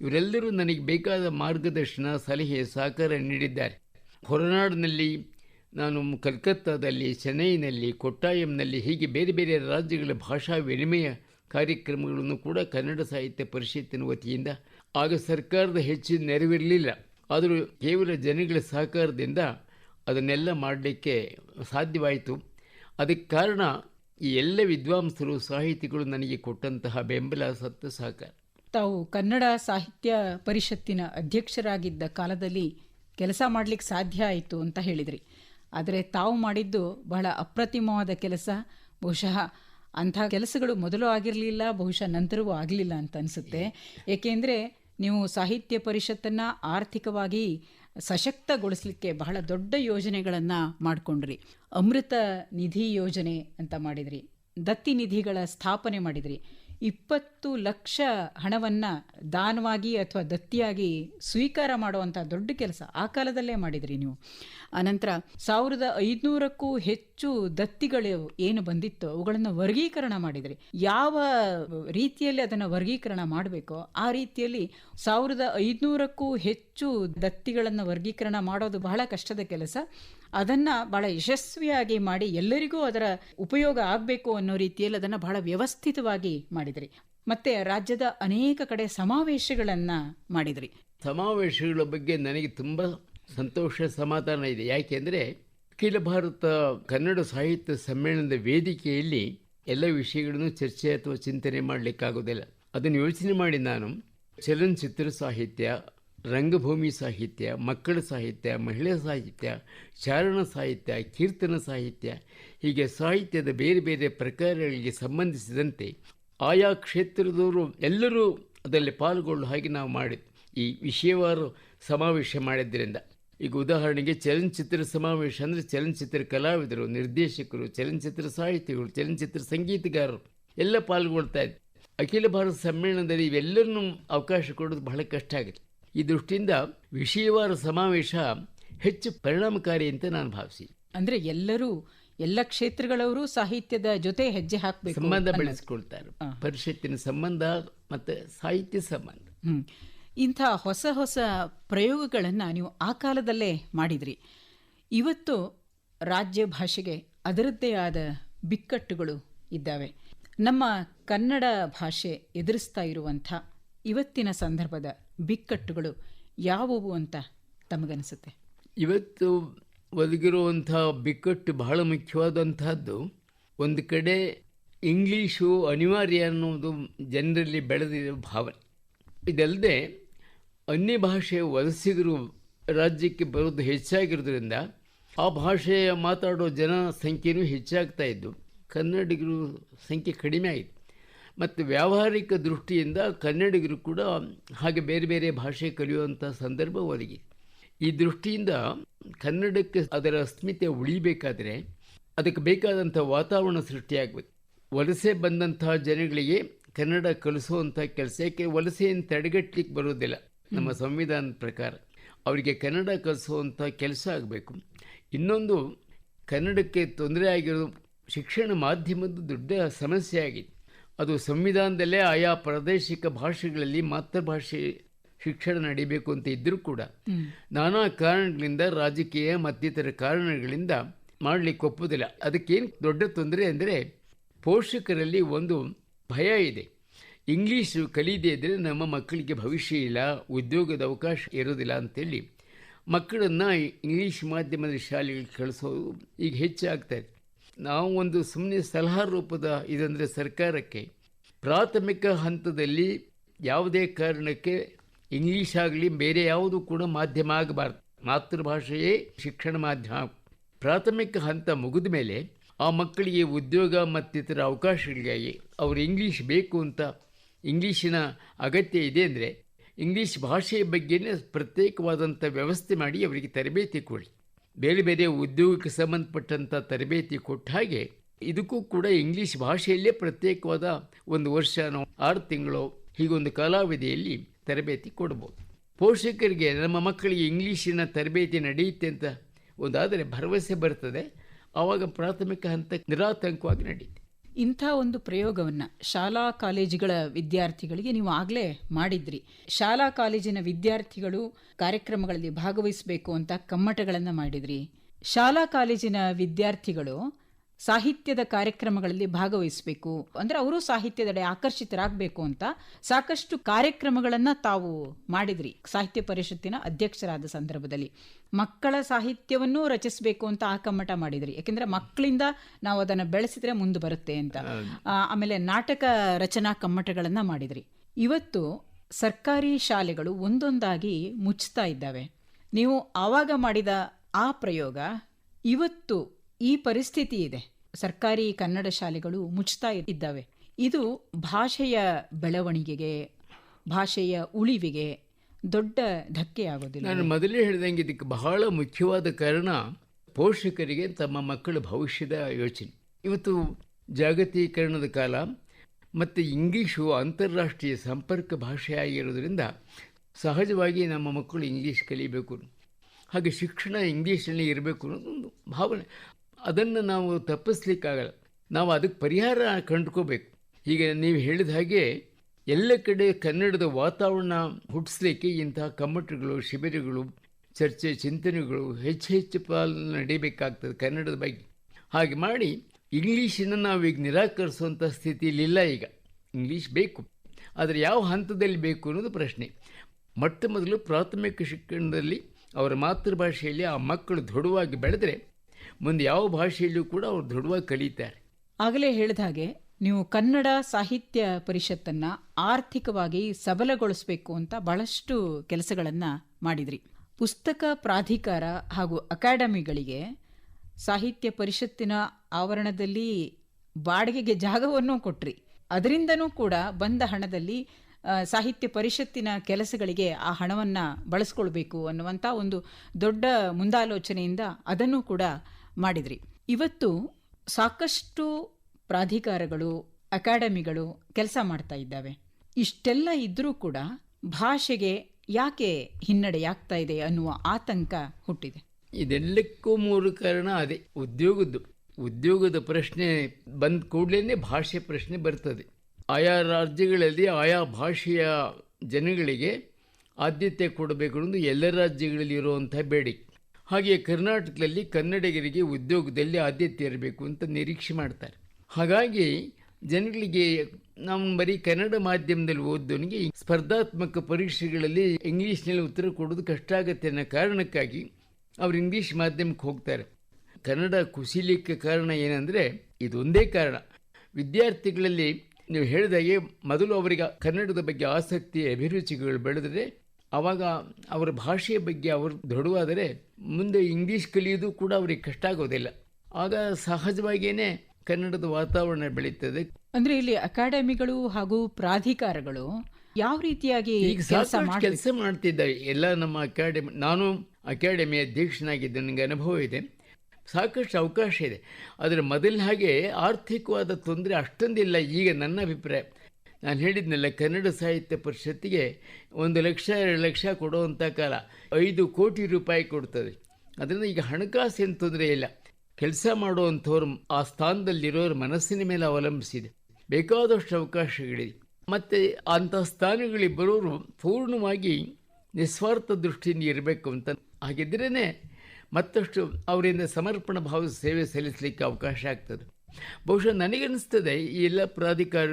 ಇವರೆಲ್ಲರೂ ನನಗೆ ಬೇಕಾದ ಮಾರ್ಗದರ್ಶನ, ಸಲಹೆ, ಸಹಕಾರ ನೀಡಿದ್ದಾರೆ. ಹೊರನಾಡಿನಲ್ಲಿ ನಾನು ಕಲ್ಕತ್ತಾದಲ್ಲಿ, ಚೆನ್ನೈನಲ್ಲಿ, ಕೊಟ್ಟಾಯಂನಲ್ಲಿ ಹೀಗೆ ಬೇರೆ ಬೇರೆ ರಾಜ್ಯಗಳ ಭಾಷಾ ವಿನಿಮಯ ಕಾರ್ಯಕ್ರಮಗಳನ್ನು ಕೂಡ ಕನ್ನಡ ಸಾಹಿತ್ಯ ಪರಿಷತ್ತಿನ ವತಿಯಿಂದ ಆಗ ಸರ್ಕಾರದ ಹೆಚ್ಚಿನ ನೆರವಿರಲಿಲ್ಲ. ಆದರೂ ಕೇವಲ ಜನಗಳ ಸಹಕಾರದಿಂದ ಅದನ್ನೆಲ್ಲ ಮಾಡಲಿಕ್ಕೆ ಸಾಧ್ಯವಾಯಿತು. ಅದಕ್ಕೆ ಕಾರಣ ಈ ಎಲ್ಲ ವಿದ್ವಾಂಸರು, ಸಾಹಿತಿಗಳು ನನಗೆ ಕೊಟ್ಟಂತಹ ಬೆಂಬಲ, ಸತ್ತ ಸಹಕಾರ. ತಾವು ಕನ್ನಡ ಸಾಹಿತ್ಯ ಪರಿಷತ್ತಿನ ಅಧ್ಯಕ್ಷರಾಗಿದ್ದ ಕಾಲದಲ್ಲಿ ಕೆಲಸ ಮಾಡಲಿಕ್ಕೆ ಸಾಧ್ಯ ಆಯಿತು ಅಂತ ಹೇಳಿದ್ರಿ. ಆದರೆ ತಾವು ಮಾಡಿದ್ದು ಬಹಳ ಅಪ್ರತಿಮವಾದ ಕೆಲಸ. ಬಹುಶಃ ಅಂಥ ಕೆಲಸಗಳು ಮೊದಲು ಆಗಿರಲಿಲ್ಲ, ಬಹುಶಃ ನಂತರವೂ ಆಗಲಿಲ್ಲ ಅಂತ ಅನಿಸುತ್ತೆ. ಏಕೆಂದರೆ ನೀವು ಸಾಹಿತ್ಯ ಪರಿಷತ್ತನ್ನು ಆರ್ಥಿಕವಾಗಿ ಸಶಕ್ತಗೊಳಿಸಲಿಕ್ಕೆ ಬಹಳ ದೊಡ್ಡ ಯೋಜನೆಗಳನ್ನು ಮಾಡಿಕೊಂಡ್ರಿ. ಅಮೃತ ನಿಧಿ ಯೋಜನೆ ಅಂತ ಮಾಡಿದ್ರಿ. ದತ್ತಿ ನಿಧಿಗಳ ಸ್ಥಾಪನೆ ಮಾಡಿದ್ರಿ. ಇಪ್ಪತ್ತು ಲಕ್ಷ ಹಣವನ್ನು ದಾನವಾಗಿ ಅಥವಾ ದತ್ತಿಯಾಗಿ ಸ್ವೀಕಾರ ಮಾಡುವಂಥ ದೊಡ್ಡ ಕೆಲಸ ಆ ಕಾಲದಲ್ಲೇ ಮಾಡಿದ್ರಿ ನೀವು. ಆನಂತರ ಸಾವಿರದ ಐದುನೂರಕ್ಕೂ ಹೆಚ್ಚು ದತ್ತಿಗಳು ಏನು ಬಂದಿತ್ತು ಅವುಗಳನ್ನು ವರ್ಗೀಕರಣ ಮಾಡಿದ್ರಿ. ಯಾವ ರೀತಿಯಲ್ಲಿ ಅದನ್ನು ವರ್ಗೀಕರಣ ಮಾಡಬೇಕೋ ಆ ರೀತಿಯಲ್ಲಿ ಸಾವಿರದ ಐದುನೂರಕ್ಕೂ ಹೆಚ್ಚು ದತ್ತಿಗಳನ್ನು ವರ್ಗೀಕರಣ ಮಾಡೋದು ಬಹಳ ಕಷ್ಟದ ಕೆಲಸ. ಅದನ್ನು ಬಹಳ ಯಶಸ್ವಿಯಾಗಿ ಮಾಡಿ ಎಲ್ಲರಿಗೂ ಅದರ ಉಪಯೋಗ ಆಗಬೇಕು ಅನ್ನೋ ರೀತಿಯಲ್ಲಿ ಅದನ್ನು ಬಹಳ ವ್ಯವಸ್ಥಿತವಾಗಿ ಮಾಡಿದ್ರಿ. ಮತ್ತೆ ರಾಜ್ಯದ ಅನೇಕ ಕಡೆ ಸಮಾವೇಶಗಳನ್ನು ಮಾಡಿದ್ರಿ. ಸಮಾವೇಶಗಳ ಬಗ್ಗೆ ನನಗೆ ತುಂಬ ಸಂತೋಷ ಸಮಾಧಾನ ಇದೆ. ಯಾಕೆಂದರೆ ಅಖಿಲ ಭಾರತ ಕನ್ನಡ ಸಾಹಿತ್ಯ ಸಮ್ಮೇಳನದ ವೇದಿಕೆಯಲ್ಲಿ ಎಲ್ಲ ವಿಷಯಗಳನ್ನು ಚರ್ಚೆ ಅಥವಾ ಚಿಂತನೆ ಮಾಡಲಿಕ್ಕಾಗೋದಿಲ್ಲ. ಅದನ್ನು ಯೋಚನೆ ಮಾಡಿ ನಾನು ಚಲನಚಿತ್ರ ಸಾಹಿತ್ಯ ರಂಗಭೂಮಿ ಸಾಹಿತ್ಯ, ಮಕ್ಕಳ ಸಾಹಿತ್ಯ, ಮಹಿಳೆ ಸಾಹಿತ್ಯ, ಚಾರಣ ಸಾಹಿತ್ಯ, ಕೀರ್ತನ ಸಾಹಿತ್ಯ, ಹೀಗೆ ಸಾಹಿತ್ಯದ ಬೇರೆ ಬೇರೆ ಪ್ರಕಾರಗಳಿಗೆ ಸಂಬಂಧಿಸಿದಂತೆ ಆಯಾ ಕ್ಷೇತ್ರದವರು ಎಲ್ಲರೂ ಅದರಲ್ಲಿ ಪಾಲ್ಗೊಳ್ಳುವ ಹಾಗೆ ನಾವು ಮಾಡಿ, ಈ ವಿಷಯವಾರು ಸಮಾವೇಶ ಮಾಡಿದ್ದರಿಂದ. ಈಗ ಉದಾಹರಣೆಗೆ ಚಲನಚಿತ್ರ ಸಮಾವೇಶ ಅಂದರೆ ಚಲನಚಿತ್ರ ಕಲಾವಿದರು, ನಿರ್ದೇಶಕರು, ಚಲನಚಿತ್ರ ಸಾಹಿತಿಗಳು, ಚಲನಚಿತ್ರ ಸಂಗೀತಗಾರರು ಎಲ್ಲ ಪಾಲ್ಗೊಳ್ತಾ ಇದ್ದರು ಅಖಿಲ ಭಾರತ ಸಮ್ಮೇಳನದಲ್ಲಿ ಇವೆಲ್ಲರನ್ನೂ ಅವಕಾಶ ಕೊಡೋದು ಬಹಳ ಕಷ್ಟ ಆಗುತ್ತೆ ಈ ದೃಷ್ಟಿಯಿಂದ ವಿಷಯವಾರ ಸಮಾವೇಶ ಹೆಚ್ಚು ಪರಿಣಾಮಕಾರಿ ಅಂತ ನಾನು ಭಾವಿಸಿ ಅಂದ್ರೆ ಎಲ್ಲರೂ ಎಲ್ಲ ಕ್ಷೇತ್ರಗಳವರು ಸಾಹಿತ್ಯದ ಜೊತೆ ಹೆಜ್ಜೆ ಹಾಕಬೇಕು ಸಂಬಂಧ ಬೆಳೆಸ್ಕೊಳ್ತಾರೆ. ಪರಿಷತ್ತಿನ ಸಂಬಂಧ ಮತ್ತು ಸಾಹಿತ್ಯ ಸಂಬಂಧ. ಇಂಥ ಹೊಸ ಹೊಸ ಪ್ರಯೋಗಗಳನ್ನು ನೀವು ಆ ಕಾಲದಲ್ಲೇ ಮಾಡಿದ್ರಿ. ಇವತ್ತು ರಾಜ್ಯ ಭಾಷೆಗೆ ಅದರದ್ದೇ ಆದ ಬಿಕ್ಕಟ್ಟುಗಳು ಇದ್ದಾವೆ. ನಮ್ಮ ಕನ್ನಡ ಭಾಷೆ ಎದುರಿಸ್ತಾ ಇರುವಂಥ ಇವತ್ತಿನ ಸಂದರ್ಭದ ಬಿಕ್ಕಟ್ಟುಗಳು ಯಾವುವು ಅಂತ ತಮಗನಿಸುತ್ತೆ? ಇವತ್ತು ಒದಗಿರುವಂಥ ಬಿಕ್ಕಟ್ಟು ಬಹಳ ಮುಖ್ಯವಾದಂತಹದ್ದು ಒಂದು ಕಡೆ ಇಂಗ್ಲೀಷು ಅನಿವಾರ್ಯ ಅನ್ನೋದು ಜನರಲ್ಲಿ ಬೆಳೆದಿರೋ ಭಾವನೆ. ಇದಲ್ಲದೆ ಅನ್ಯ ಭಾಷೆ ವಲಸಿಗರು ರಾಜ್ಯಕ್ಕೆ ಬರೋದು ಹೆಚ್ಚಾಗಿರೋದ್ರಿಂದ ಆ ಭಾಷೆಯ ಮಾತಾಡೋ ಜನ ಸಂಖ್ಯೆಯೂ ಹೆಚ್ಚಾಗ್ತಾ ಇದ್ದು ಕನ್ನಡಿಗರು ಸಂಖ್ಯೆ ಕಡಿಮೆ ಆಯಿತು. ಮತ್ತು ವ್ಯಾವಹಾರಿಕ ದೃಷ್ಟಿಯಿಂದ ಕನ್ನಡಿಗರು ಕೂಡ ಹಾಗೆ ಬೇರೆ ಬೇರೆ ಭಾಷೆ ಕಲಿಯುವಂಥ ಸಂದರ್ಭ ಒದಗಿ. ಈ ದೃಷ್ಟಿಯಿಂದ ಕನ್ನಡಕ್ಕೆ ಅದರ ಅಸ್ಮಿತೆ ಉಳಿಬೇಕಾದರೆ ಅದಕ್ಕೆ ಬೇಕಾದಂಥ ವಾತಾವರಣ ಸೃಷ್ಟಿಯಾಗಬೇಕು ವಲಸೆ ಬಂದಂತಹ ಜನಗಳಿಗೆ ಕನ್ನಡ ಕಲಿಸುವಂಥ ಕೆಲಸ ಯಾಕೆ ವಲಸೆಯನ್ನು ತಡೆಗಟ್ಟಲಿಕ್ಕೆ ಬರೋದಿಲ್ಲ ನಮ್ಮ ಸಂವಿಧಾನದ ಪ್ರಕಾರ. ಅವರಿಗೆ ಕನ್ನಡ ಕಲಿಸುವಂಥ ಕೆಲಸ ಆಗಬೇಕು. ಇನ್ನೊಂದು ಕನ್ನಡಕ್ಕೆ ತೊಂದರೆ ಆಗಿರೋ ಶಿಕ್ಷಣ ಮಾಧ್ಯಮದ ದೊಡ್ಡ ಸಮಸ್ಯೆ ಆಗಿದೆ. ಅದು ಸಂವಿಧಾನದಲ್ಲೇ ಆಯಾ ಪ್ರಾದೇಶಿಕ ಭಾಷೆಗಳಲ್ಲಿ ಮಾತೃಭಾಷೆ ಶಿಕ್ಷಣ ನಡೀಬೇಕು ಅಂತ ಇದ್ದರೂ ಕೂಡ ನಾನಾ ಕಾರಣಗಳಿಂದ ರಾಜಕೀಯ ಮತ್ತಿತರ ಕಾರಣಗಳಿಂದ ಮಾಡಲಿಕ್ಕೆ ಒಪ್ಪುವುದಿಲ್ಲ ಅದಕ್ಕೇನು ದೊಡ್ಡ ತೊಂದರೆ ಅಂದರೆ ಪೋಷಕರಲ್ಲಿ ಒಂದು ಭಯ ಇದೆ. ಇಂಗ್ಲೀಷು ಕಲಿಯದೇ ಇದ್ದರೆ ನಮ್ಮ ಮಕ್ಕಳಿಗೆ ಭವಿಷ್ಯ ಇಲ್ಲ ಉದ್ಯೋಗದ ಅವಕಾಶ ಇರೋದಿಲ್ಲ ಅಂತೇಳಿ ಮಕ್ಕಳನ್ನು ಇಂಗ್ಲೀಷ್ ಮಾಧ್ಯಮದ ಶಾಲೆಗಳಿಗೆ ಕಳಿಸೋದು ಈಗ ಹೆಚ್ಚಾಗ್ತಾ ಇದೆ ನಾವು ಒಂದು ಸುಮ್ಮನೆ ಸಲಹಾ ರೂಪದ ಇದಂದರೆ ಸರ್ಕಾರಕ್ಕೆ, ಪ್ರಾಥಮಿಕ ಹಂತದಲ್ಲಿ ಯಾವುದೇ ಕಾರಣಕ್ಕೆ ಇಂಗ್ಲೀಷ್ ಆಗಲಿ ಬೇರೆ ಯಾವುದು ಕೂಡ ಮಾಧ್ಯಮ ಆಗಬಾರ್ದು. ಮಾತೃಭಾಷೆಯೇ ಶಿಕ್ಷಣ ಮಾಧ್ಯಮ ಪ್ರಾಥಮಿಕ ಹಂತ ಮುಗಿದ ಮೇಲೆ ಆ ಮಕ್ಕಳಿಗೆ ಉದ್ಯೋಗ ಮತ್ತಿತರ ಅವಕಾಶಗಳಿಗಾಗಿ ಅವರು ಇಂಗ್ಲೀಷ್ ಬೇಕು ಅಂತ ಇಂಗ್ಲೀಷಿನ ಅಗತ್ಯ ಇದೆ ಅಂದರೆ ಇಂಗ್ಲೀಷ್ ಭಾಷೆಯ ಬಗ್ಗೆನೇ ಪ್ರತ್ಯೇಕವಾದಂಥ ವ್ಯವಸ್ಥೆ ಮಾಡಿ ಅವರಿಗೆ ತರಬೇತಿ ಕೊಡಿ. ಬೇರೆ ಬೇರೆ ಉದ್ಯೋಗಕ್ಕೆ ಸಂಬಂಧಪಟ್ಟಂಥ ತರಬೇತಿ ಕೊಟ್ಟ ಹಾಗೆ ಇದಕ್ಕೂ ಕೂಡ ಇಂಗ್ಲೀಷ್ ಭಾಷೆಯಲ್ಲೇ ಪ್ರತ್ಯೇಕವಾದ ಒಂದು ವರ್ಷನೋ ಆರು ತಿಂಗಳು ಹೀಗೊಂದು ಕಾಲಾವಧಿಯಲ್ಲಿ ತರಬೇತಿ ಕೊಡ್ಬೋದು. ಪೋಷಕರಿಗೆ, ನಮ್ಮ ಮಕ್ಕಳಿಗೆ ಇಂಗ್ಲೀಷಿನ ತರಬೇತಿ ನಡೆಯುತ್ತೆ ಅಂತ ಒಂದಾದರೆ ಭರವಸೆ ಬರ್ತದೆ. ಆವಾಗ ಪ್ರಾಥಮಿಕ ಹಂತ ನಿರಾತಂಕವಾಗಿ ನಡೆಯುತ್ತೆ. ಇಂಥ ಒಂದು ಪ್ರಯೋಗವನ್ನು ಶಾಲಾ ಕಾಲೇಜುಗಳ ವಿದ್ಯಾರ್ಥಿಗಳಿಗೆ ನೀವು ಆಗಲೇ ಮಾಡಿದ್ರಿ. ಶಾಲಾ ಕಾಲೇಜಿನ ವಿದ್ಯಾರ್ಥಿಗಳು ಕಾರ್ಯಕ್ರಮಗಳಲ್ಲಿ ಭಾಗವಹಿಸಬೇಕು ಅಂತ ಕಮ್ಮಟಗಳನ್ನು ಮಾಡಿದ್ರಿ. ಶಾಲಾ ಕಾಲೇಜಿನ ವಿದ್ಯಾರ್ಥಿಗಳು ಸಾಹಿತ್ಯದ ಕಾರ್ಯಕ್ರಮಗಳಲ್ಲಿ ಭಾಗವಹಿಸಬೇಕು. ಅಂದರೆ ಅವರು ಸಾಹಿತ್ಯದಡೆ ಆಕರ್ಷಿತರಾಗಬೇಕು ಅಂತ ಸಾಕಷ್ಟು ಕಾರ್ಯಕ್ರಮಗಳನ್ನು ತಾವು ಮಾಡಿದ್ರಿ. ಸಾಹಿತ್ಯ ಪರಿಷತ್ತಿನ ಅಧ್ಯಕ್ಷರಾದ ಸಂದರ್ಭದಲ್ಲಿ. ಮಕ್ಕಳ ಸಾಹಿತ್ಯವನ್ನು ರಚಿಸಬೇಕು ಅಂತ ಆ ಕಮ್ಮಟ ಮಾಡಿದ್ರಿ. ಯಾಕೆಂದ್ರೆ ಮಕ್ಕಳಿಂದ ನಾವು ಅದನ್ನು ಬೆಳೆಸಿದ್ರೆ ಮುಂದೆ ಬರುತ್ತೆ ಅಂತ. ಆಮೇಲೆ ನಾಟಕ ರಚನಾ ಕಮ್ಮಟಗಳನ್ನು ಮಾಡಿದ್ರಿ. ಇವತ್ತು ಸರ್ಕಾರಿ ಶಾಲೆಗಳು ಒಂದೊಂದಾಗಿ ಮುಚ್ಚುತ್ತಾ ಇದ್ದಾವೆ. ನೀವು ಆವಾಗ ಮಾಡಿದ ಆ ಪ್ರಯೋಗ ಇವತ್ತು ಈ ಪರಿಸ್ಥಿತಿ ಇದೆ. ಸರ್ಕಾರಿ ಕನ್ನಡ ಶಾಲೆಗಳು ಮುಚ್ತಾ ಇದ್ದಾವೆ. ಇದು ಭಾಷೆಯ ಬೆಳವಣಿಗೆಗೆ, ಭಾಷೆಯ ಉಳಿವಿಗೆ ದೊಡ್ಡ ಧಕ್ಕೆ ಆಗೋದಿಲ್ಲ. ನಾನು ಮೊದಲೇ ಹೇಳಿದಂಗೆ ಇದಕ್ಕೆ ಬಹಳ ಮುಖ್ಯವಾದ ಕಾರಣ ಪೋಷಕರಿಗೆ ತಮ್ಮ ಮಕ್ಕಳ ಭವಿಷ್ಯದ ಯೋಚನೆ. ಇವತ್ತು ಜಾಗತೀಕರಣದ ಕಾಲ ಮತ್ತು ಇಂಗ್ಲೀಷು ಅಂತಾರಾಷ್ಟ್ರೀಯ ಸಂಪರ್ಕ ಭಾಷೆ ಆಗಿರೋದ್ರಿಂದ ಸಹಜವಾಗಿ ನಮ್ಮ ಮಕ್ಕಳು ಇಂಗ್ಲೀಷ್ ಕಲಿಬೇಕು. ಹಾಗೆ ಶಿಕ್ಷಣ ಇಂಗ್ಲೀಷಲ್ಲಿ ಇರಬೇಕು ಅನ್ನೋದೊಂದು ಭಾವನೆ. ಅದನ್ನು ನಾವು ತಪ್ಪಿಸ್ಲಿಕ್ಕಾಗಲ್ಲ. ನಾವು ಅದಕ್ಕೆ ಪರಿಹಾರ ಕಂಡುಕೋಬೇಕು. ಈಗ ನೀವು ಹೇಳಿದ ಹಾಗೆ ಎಲ್ಲ ಕಡೆ ಕನ್ನಡದ ವಾತಾವರಣ ಹುಟ್ಟಿಸ್ಲಿಕ್ಕೆ ಇಂತಹ ಕಮ್ಮಟಗಳು ಶಿಬಿರಗಳು, ಚರ್ಚೆ, ಚಿಂತನೆಗಳು ಹೆಚ್ಚು ಹೆಚ್ಚು ಪಾಲು ನಡೀಬೇಕಾಗ್ತದೆ ಕನ್ನಡದ ಬಗ್ಗೆ. ಹಾಗೆ ಮಾಡಿ ಇಂಗ್ಲೀಷನ್ನು ನಾವೀಗ ನಿರಾಕರಿಸುವಂಥ ಸ್ಥಿತಿಯಲ್ಲಿಲ್ಲ ಈಗ. ಇಂಗ್ಲೀಷ್ ಬೇಕು. ಆದರೆ ಯಾವ ಹಂತದಲ್ಲಿ ಬೇಕು ಅನ್ನೋದು ಪ್ರಶ್ನೆ. ಮೊಟ್ಟ ಮೊದಲು ಪ್ರಾಥಮಿಕ ಶಿಕ್ಷಣದಲ್ಲಿ ಅವರ ಮಾತೃಭಾಷೆಯಲ್ಲಿ ಆ ಮಕ್ಕಳು ದೃಢವಾಗಿ ಬೆಳೆದರೆ ಮುಂದೆ ಯಾವ ಭಾಷೆಯಲ್ಲೂ ಕೂಡ ಅವರು ದೃಢವಾಗಿ ಕಲಿತಾರೆ. ಆಗಲೇ ಹೇಳಿದ ಹಾಗೆ ನೀವು ಕನ್ನಡ ಸಾಹಿತ್ಯ ಪರಿಷತ್ತನ್ನ ಆರ್ಥಿಕವಾಗಿ ಸಬಲಗೊಳಿಸಬೇಕು ಅಂತ ಬಹಳಷ್ಟು ಕೆಲಸಗಳನ್ನು ಮಾಡಿದ್ರಿ. ಪುಸ್ತಕ ಪ್ರಾಧಿಕಾರ ಹಾಗೂ ಅಕಾಡೆಮಿಗಳಿಗೆ ಸಾಹಿತ್ಯ ಪರಿಷತ್ತಿನ ಆವರಣದಲ್ಲಿ ಬಾಡಿಗೆಗೆ ಜಾಗವನ್ನು ಕೊಟ್ರಿ. ಅದರಿಂದನೂ ಕೂಡ ಬಂದ ಹಣದಲ್ಲಿ ಸಾಹಿತ್ಯ ಪರಿಷತ್ತಿನ ಕೆಲಸಗಳಿಗೆ ಆ ಹಣವನ್ನು ಬಳಸ್ಕೊಳ್ಬೇಕು ಅನ್ನುವಂಥ ಒಂದು ದೊಡ್ಡ ಮುಂದಾಲೋಚನೆಯಿಂದ ಅದನ್ನು ಕೂಡ ಮಾಡಿದ್ರಿ. ಇವತ್ತು ಸಾಕಷ್ಟು ಪ್ರಾಧಿಕಾರಗಳು, ಅಕಾಡೆಮಿಗಳು ಕೆಲಸ ಮಾಡ್ತಾ ಇದ್ದಾವೆ. ಇಷ್ಟೆಲ್ಲ ಇದ್ದರೂ ಕೂಡ ಭಾಷೆಗೆ ಯಾಕೆ ಹಿನ್ನಡೆಯಾಗ್ತಾ ಇದೆ ಅನ್ನುವ ಆತಂಕ ಹುಟ್ಟಿದೆ. ಇದೆಲ್ಲಕ್ಕೂ ಮೂರು ಕಾರಣ ಅದೇ, ಉದ್ಯೋಗದ್ದು. ಉದ್ಯೋಗದ ಪ್ರಶ್ನೆ ಬಂದ ಕೂಡಲೇ ಭಾಷೆ ಪ್ರಶ್ನೆ ಬರ್ತದೆ. ಆಯಾ ರಾಜ್ಯಗಳಲ್ಲಿ ಆಯಾ ಭಾಷೆಯ ಜನಗಳಿಗೆ ಆದ್ಯತೆ ಕೊಡಬೇಕು ಅನ್ನೋದು ಎಲ್ಲ ರಾಜ್ಯಗಳಲ್ಲಿ ಇರುವಂಥ ಬೇಡಿಕೆ. ಹಾಗೆ ಕರ್ನಾಟಕದಲ್ಲಿ ಕನ್ನಡಿಗರಿಗೆ ಉದ್ಯೋಗದಲ್ಲಿ ಆದ್ಯತೆ ಇರಬೇಕು ಅಂತ ನಿರೀಕ್ಷೆ ಮಾಡ್ತಾರೆ. ಹಾಗಾಗಿ ಜನಗಳಿಗೆ ನಾವು ಬರೀ ಕನ್ನಡ ಮಾಧ್ಯಮದಲ್ಲಿ ಓದೋನಿಗೆ ಸ್ಪರ್ಧಾತ್ಮಕ ಪರೀಕ್ಷೆಗಳಲ್ಲಿ ಇಂಗ್ಲೀಷ್ನಲ್ಲಿ ಉತ್ತರ ಕೊಡೋದು ಕಷ್ಟ ಆಗುತ್ತೆ ಅನ್ನೋ ಕಾರಣಕ್ಕಾಗಿ ಅವ್ರು ಇಂಗ್ಲೀಷ್ ಮಾಧ್ಯಮಕ್ಕೆ ಹೋಗ್ತಾರೆ. ಕನ್ನಡ ಕುಸಿಲಿಕ್ಕೆ ಕಾರಣ ಏನಂದರೆ ಇದೊಂದೇ ಕಾರಣ. ವಿದ್ಯಾರ್ಥಿಗಳಲ್ಲಿ ನೀವು ಹೇಳಿದಾಗೆ ಮೊದಲು ಅವರಿಗೆ ಕನ್ನಡದ ಬಗ್ಗೆ ಆಸಕ್ತಿ, ಅಭಿರುಚಿಗಳು ಬೆಳೆದರೆ ಆವಾಗ ಅವರ ಭಾಷೆಯ ಬಗ್ಗೆ ಅವರು ದೃಢವಾದರೆ ಮುಂದೆ ಇಂಗ್ಲೀಷ್ ಕಲಿಯೋದು ಕೂಡ ಅವರಿಗೆ ಕಷ್ಟ ಆಗೋದಿಲ್ಲ. ಆಗ ಸಹಜವಾಗಿಯೇ ಕನ್ನಡದ ವಾತಾವರಣ ಬೆಳೀತದೆ. ಅಂದ್ರೆ ಇಲ್ಲಿ ಅಕಾಡೆಮಿಗಳು ಹಾಗೂ ಪ್ರಾಧಿಕಾರಗಳು ಯಾವ ರೀತಿಯಾಗಿ ಈಗ ಕೆಲಸ ಮಾಡ್ತಿದ್ದಾರೆ. ಎಲ್ಲ ನಮ್ಮ ಅಕಾಡೆಮಿ ನಾನು ಅಕಾಡೆಮಿ ಅಧ್ಯಕ್ಷನಾಗಿದ್ದು ನನಗೆ ಅನುಭವ ಇದೆ. ಸಾಕಷ್ಟು ಅವಕಾಶ ಇದೆ. ಆದರೆ ಮೊದಲ ಹಾಗೆ ಆರ್ಥಿಕವಾದ ತೊಂದರೆ ಅಷ್ಟೊಂದಿಲ್ಲ. ಈಗ ನನ್ನ ಅಭಿಪ್ರಾಯ ನಾನು ಹೇಳಿದ್ನಲ್ಲ, ಕನ್ನಡ ಸಾಹಿತ್ಯ ಪರಿಷತ್ತಿಗೆ ಒಂದು ಲಕ್ಷ, ಎರಡು ಲಕ್ಷ ಕೊಡುವಂಥ ಕಾಲ ಐದು ಕೋಟಿ ರೂಪಾಯಿ ಕೊಡ್ತದೆ. ಅದರಿಂದ ಈಗ ಹಣಕಾಸಿನ ತೊಂದರೆ ಇಲ್ಲ. ಕೆಲಸ ಮಾಡುವಂಥವ್ರು ಆ ಸ್ಥಾನದಲ್ಲಿರೋರ ಮನಸ್ಸಿನ ಮೇಲೆ ಅವಲಂಬಿಸಿದೆ. ಬೇಕಾದಷ್ಟು ಅವಕಾಶಗಳಿದೆ. ಮತ್ತು ಅಂಥ ಸ್ಥಾನಗಳಿಗೆ ಬರೋರು ಪೂರ್ಣವಾಗಿ ನಿಸ್ವಾರ್ಥ ದೃಷ್ಟಿಯಿಂದ ಇರಬೇಕು ಅಂತ. ಹಾಗಿದ್ರೇ ಮತ್ತಷ್ಟು ಅವರಿಂದ ಸಮರ್ಪಣ ಭಾವದ ಸೇವೆ ಸಲ್ಲಿಸಲಿಕ್ಕೆ ಅವಕಾಶ ಆಗ್ತದೆ. ಬಹುಶಃ ನನಗನ್ನಿಸ್ತದೆ, ಈ ಎಲ್ಲ ಪ್ರಾಧಿಕಾರ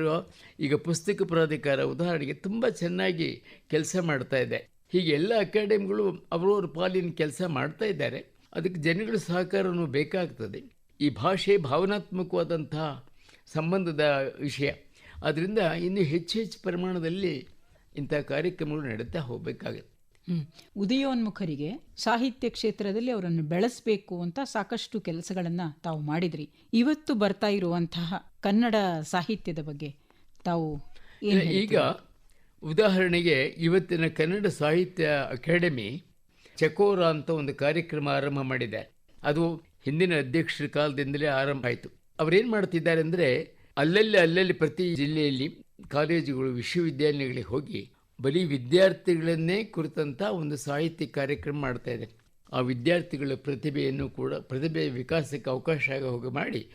ಈಗ ಪುಸ್ತಕ ಪ್ರಾಧಿಕಾರ ಉದಾಹರಣೆಗೆ ತುಂಬ ಚೆನ್ನಾಗಿ ಕೆಲಸ ಮಾಡ್ತಾ ಇದೆ. ಹೀಗೆ ಎಲ್ಲ ಅಕಾಡೆಮಿಗಳು ಅವರವ್ರ ಪಾಲಿನ ಕೆಲಸ ಮಾಡ್ತಾ ಇದ್ದಾರೆ. ಅದಕ್ಕೆ ಜನಗಳ ಸಹಕಾರವೂ ಬೇಕಾಗ್ತದೆ. ಈ ಭಾಷೆ ಭಾವನಾತ್ಮಕವಾದಂತಹ ಸಂಬಂಧದ ವಿಷಯ. ಅದರಿಂದ ಇನ್ನೂ ಹೆಚ್ಚು ಹೆಚ್ಚು ಪ್ರಮಾಣದಲ್ಲಿ ಇಂಥ ಕಾರ್ಯಕ್ರಮಗಳು ನಡೀತಾ ಹೋಗಬೇಕಾಗುತ್ತೆ. ಉದಯೋನ್ಮುಖರಿಗೆ ಸಾಹಿತ್ಯ ಕ್ಷೇತ್ರದಲ್ಲಿ ಅವರನ್ನು ಬೆಳೆಸಬೇಕು ಅಂತ ಸಾಕಷ್ಟು ಕೆಲಸಗಳನ್ನು ತಾವು ಮಾಡಿದ್ರಿ. ಇವತ್ತು ಬರ್ತಾ ಇರುವಂತಹ ಕನ್ನಡ ಸಾಹಿತ್ಯದ ಬಗ್ಗೆ ತಾವು ಈಗ ಉದಾಹರಣೆಗೆ ಇವತ್ತಿನ ಕನ್ನಡ ಸಾಹಿತ್ಯ ಅಕಾಡೆಮಿ ಚಕೋರ ಅಂತ ಒಂದು ಕಾರ್ಯಕ್ರಮ ಆರಂಭ ಮಾಡಿದೆ. ಅದು ಹಿಂದಿನ ಅಧ್ಯಕ್ಷರ ಕಾಲದಿಂದಲೇ ಆರಂಭ ಆಯಿತು. ಅವರೇನು ಮಾಡ್ತಿದ್ದಾರೆ ಅಂದರೆ ಅಲ್ಲಲ್ಲಿ ಅಲ್ಲಲ್ಲಿ ಪ್ರತಿ ಜಿಲ್ಲೆಯಲ್ಲಿ ಕಾಲೇಜುಗಳು ವಿಶ್ವವಿದ್ಯಾಲಯಗಳಿಗೆ ಹೋಗಿ ಬರೀ ವಿದ್ಯಾರ್ಥಿಗಳನ್ನೇ ಕುರಿತಂಥ ಒಂದು ಸಾಹಿತ್ಯ ಕಾರ್ಯಕ್ರಮ ಮಾಡ್ತಾ ಇದೆ. ಆ ವಿದ್ಯಾರ್ಥಿಗಳ ಪ್ರತಿಭೆಯನ್ನು ಕೂಡ, ಪ್ರತಿಭೆ ವಿಕಾಸಕ್ಕೆ ಅವಕಾಶ ಆಗ ಹೋಗಿ ಮಾಡಿ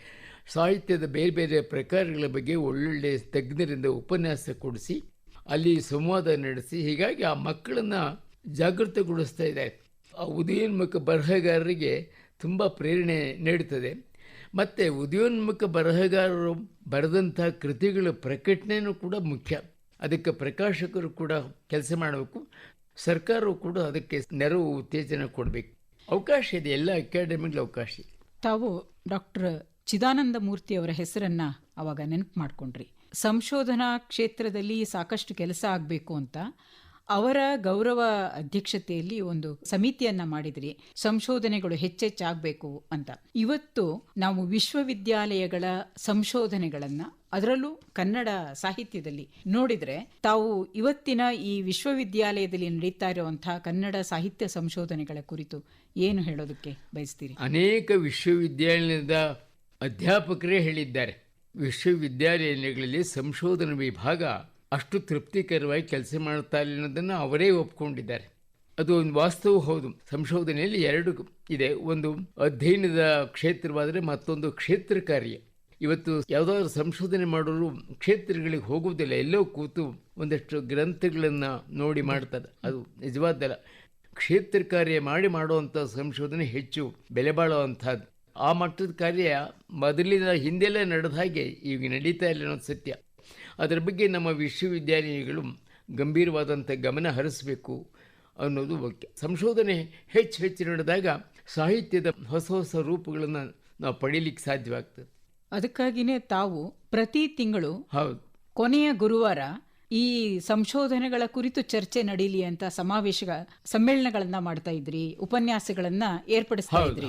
ಸಾಹಿತ್ಯದ ಬೇರೆ ಬೇರೆ ಪ್ರಕಾರಗಳ ಬಗ್ಗೆ ಒಳ್ಳೊಳ್ಳೆ ತಜ್ಞರಿಂದ ಉಪನ್ಯಾಸ ಕೊಡಿಸಿ, ಅಲ್ಲಿ ಸಂವಾದ ನಡೆಸಿ, ಹೀಗಾಗಿ ಆ ಮಕ್ಕಳನ್ನು ಜಾಗೃತಗೊಳಿಸ್ತಾ ಇದೆ. ಆ ಉದಯೋನ್ಮುಖ ಬರಹಗಾರರಿಗೆ ತುಂಬ ಪ್ರೇರಣೆ ನೀಡುತ್ತದೆ. ಮತ್ತು ಉದಯೋನ್ಮುಖ ಬರಹಗಾರರು ಬರೆದಂಥ ಕೃತಿಗಳ ಪ್ರಕಟಣೆಯೂ ಕೂಡ ಮುಖ್ಯ. ಅದಕ್ಕೆ ಪ್ರಕಾಶಕರು ಕೂಡ ಕೆಲಸ ಮಾಡಬೇಕು. ಸರ್ಕಾರವು ಕೂಡ ಅದಕ್ಕೆ ನೆರವು, ಉತ್ತೇಜನ ಕೊಡಬೇಕು. ಅವಕಾಶ ಇದೆ, ಎಲ್ಲ ಅಕಾಡೆಮಿಗಳ ಅವಕಾಶ ಇದೆ. ತಾವು ಡಾಕ್ಟರ್ ಚಿದಾನಂದ ಮೂರ್ತಿ ಅವರ ಹೆಸರನ್ನ ಅವಾಗ ನೆನಪು ಮಾಡ್ಕೊಂಡ್ರಿ. ಸಂಶೋಧನಾ ಕ್ಷೇತ್ರದಲ್ಲಿ ಸಾಕಷ್ಟು ಕೆಲಸ ಆಗಬೇಕು ಅಂತ ಅವರ ಗೌರವ ಅಧ್ಯಕ್ಷತೆಯಲ್ಲಿ ಒಂದು ಸಮಿತಿಯನ್ನ ಮಾಡಿದ್ರಿ. ಸಂಶೋಧನೆಗಳು ಹೆಚ್ಚೆಚ್ಚಾಗಬೇಕು ಅಂತ. ಇವತ್ತು ನಾವು ವಿಶ್ವವಿದ್ಯಾಲಯಗಳ ಸಂಶೋಧನೆಗಳನ್ನ ಅದರಲ್ಲೂ ಕನ್ನಡ ಸಾಹಿತ್ಯದಲ್ಲಿ ನೋಡಿದ್ರೆ ತಾವು ಇವತ್ತಿನ ಈ ವಿಶ್ವವಿದ್ಯಾಲಯದಲ್ಲಿ ನಡೀತಾ ಇರುವಂತಹ ಕನ್ನಡ ಸಾಹಿತ್ಯ ಸಂಶೋಧನೆಗಳ ಕುರಿತು ಏನು ಹೇಳೋದಕ್ಕೆ ಬಯಸ್ತೀರಿ? ಅನೇಕ ವಿಶ್ವವಿದ್ಯಾಲಯದ ಅಧ್ಯಾಪಕರೇ ಹೇಳಿದ್ದಾರೆ. ವಿಶ್ವವಿದ್ಯಾಲಯಗಳಲ್ಲಿ ಸಂಶೋಧನಾ ವಿಭಾಗ ಅಷ್ಟು ತೃಪ್ತಿಕರವಾಗಿ ಕೆಲಸ ಮಾಡ್ತಾ ಇಲ್ಲ ಅನ್ನೋದನ್ನು ಅವರೇ ಒಪ್ಕೊಂಡಿದ್ದಾರೆ. ಅದು ಒಂದು ವಾಸ್ತವ ಹೌದು. ಸಂಶೋಧನೆಯಲ್ಲಿ ಎರಡು ಇದೆ. ಒಂದು ಅಧ್ಯಯನದ ಕ್ಷೇತ್ರವಾದರೆ ಮತ್ತೊಂದು ಕ್ಷೇತ್ರ ಕಾರ್ಯ. ಇವತ್ತು ಯಾವುದಾದ್ರೂ ಸಂಶೋಧನೆ ಮಾಡೋರು ಕ್ಷೇತ್ರಗಳಿಗೆ ಹೋಗುವುದಿಲ್ಲ. ಎಲ್ಲೋ ಕೂತು ಒಂದಷ್ಟು ಗ್ರಂಥಗಳನ್ನು ನೋಡಿ ಮಾಡ್ತಾರೆ. ಅದು ನಿಜವಾದ್ದಲ್ಲ. ಕ್ಷೇತ್ರ ಕಾರ್ಯ ಮಾಡಿ ಮಾಡುವಂಥ ಸಂಶೋಧನೆ ಹೆಚ್ಚು ಬೆಲೆ ಬಾಳುವಂಥದ್ದು. ಆ ಮಟ್ಟದ ಕಾರ್ಯ ಮೊದಲಿನ ಹಿಂದೆಲ್ಲ ನಡೆದ ಹಾಗೆ ಈಗ ನಡೀತಾ ಇಲ್ಲ ಅನ್ನೋದು ಸತ್ಯ. ಅದರ ಬಗ್ಗೆ ನಮ್ಮ ವಿಶ್ವವಿದ್ಯಾಲಯಗಳು ಗಂಭೀರವಾದಂಥ ಗಮನ ಹರಿಸಬೇಕು ಅನ್ನೋದು ಮುಖ್ಯ. ಸಂಶೋಧನೆ ಹೆಚ್ಚು ಹೆಚ್ಚು ನಡೆದಾಗ ಸಾಹಿತ್ಯದ ಹೊಸ ಹೊಸ ರೂಪಗಳನ್ನು ನಾವು ಪಡೀಲಿಕ್ಕೆ ಸಾಧ್ಯವಾಗ್ತದೆ. ಅದಕ್ಕಾಗಿಯೇ ತಾವು ಪ್ರತಿ ತಿಂಗಳು ಹೌದು. ಕೊನೆಯ ಗುರುವಾರ ಈ ಸಂಶೋಧನೆಗಳ ಕುರಿತು ಚರ್ಚೆ ನಡೀಲಿ ಅಂತ ಸಮಾವೇಶ ಸಮ್ಮೇಳನಗಳನ್ನ ಮಾಡ್ತಾ ಇದ್ರಿ ಉಪನ್ಯಾಸಗಳನ್ನ ಏರ್ಪಡಿಸ್ತಾ ಇದ್ರಿ.